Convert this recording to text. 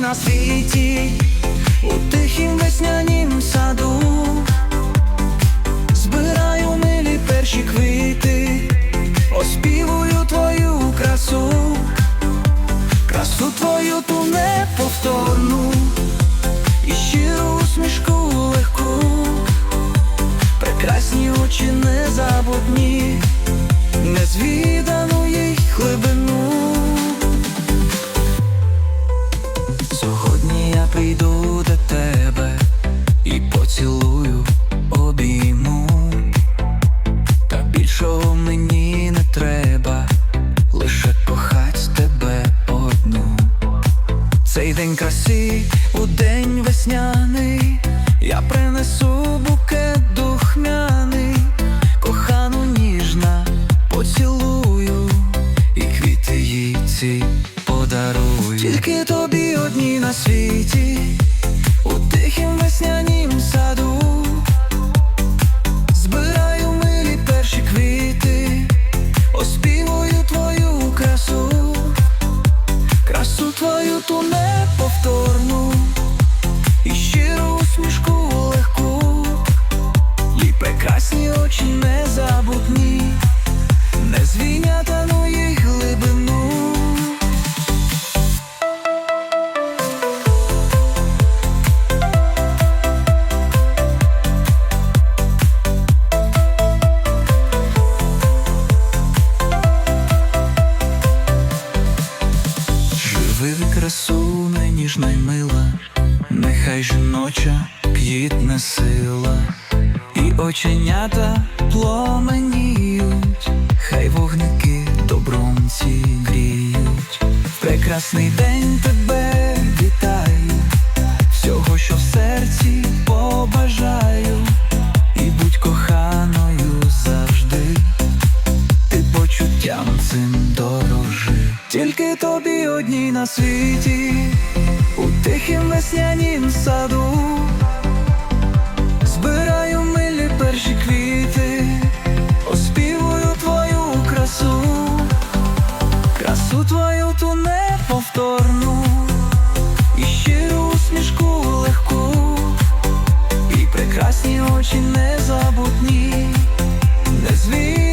на світі, у тихім веснянім саду, збираю милі перші квіти, оспівую твою красу, красу твою ту неповторну, і щиру усмішку легку, прекрасні очі незабутні, незвідану їх Цей у день весняний, я принесу букет духмяний, кохану ніжна поцілую, і квіти їй ці подарую. Тільки тобі одні на світі, у тихім веснянім мила, нехай жіноча квітне сила, і оченята пломеніють, хай вогники добром ці гріють. Прекрасний день тебе вітаю, всього, що в серці побажаю, і будь коханою завжди. Ти почуттям цим дорожи. Тільки тобі одній на світі, у тихім веснянім саду, збираю милі перші квіти, оспівую твою красу, красу твою ту неповторну, і щиру усмішку легку, і прекрасні очі незабутні, не.